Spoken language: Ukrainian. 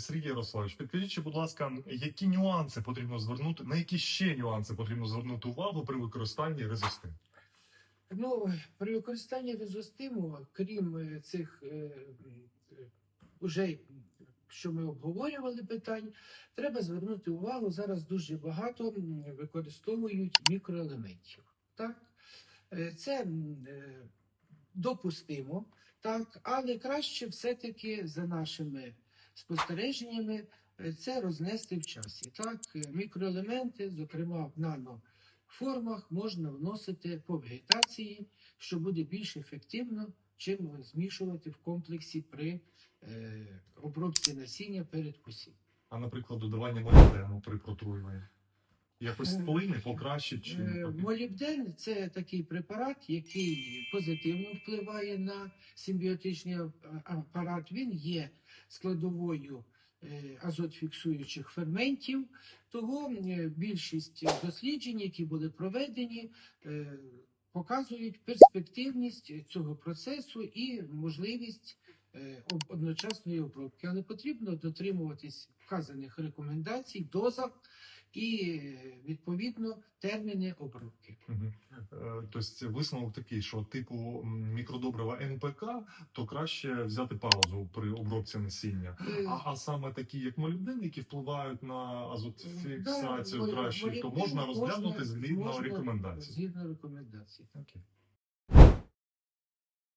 Сергій Ярославович, підкажіть, будь ласка, які нюанси потрібно звернути, на які ще нюанси потрібно звернути увагу при використанні резистин? Ну, при використанні резостиму, крім е, цих е, е, уже що ми обговорювали питань, треба звернути увагу. Зараз дуже багато використовують мікроелементів. Так? Це допустимо, так, але краще все-таки за нашими спостереженнями е, це рознести в часі. Так, Е, мікроелементи, зокрема в наноформах, можна вносити по вегетації, що буде більш ефективно, чим змішувати в комплексі при е, обробці насіння перед посівом. А, наприклад, додавання молібдену при протруюванні? Якось вплине, покращить чи Е. Молібден це такий препарат, який позитивно впливає на симбіотичний апарат. Він є складовою е, азотфіксуючих ферментів. Того е, більшість досліджень, які були проведені, показують перспективність цього процесу і можливість одночасної обробки. Але потрібно дотримуватись вказаних рекомендацій, дозах і е, відповідно терміни обробки. Е, Тобто висновок такий, що типу мікродобрива НПК, то краще взяти паузу при обробці насіння. Е, А, а саме такі, як молібден, які впливають на азотфіксацію да, краще, то можна розглянути згідно рекомендацій. Згідно рекомендацій. Окей.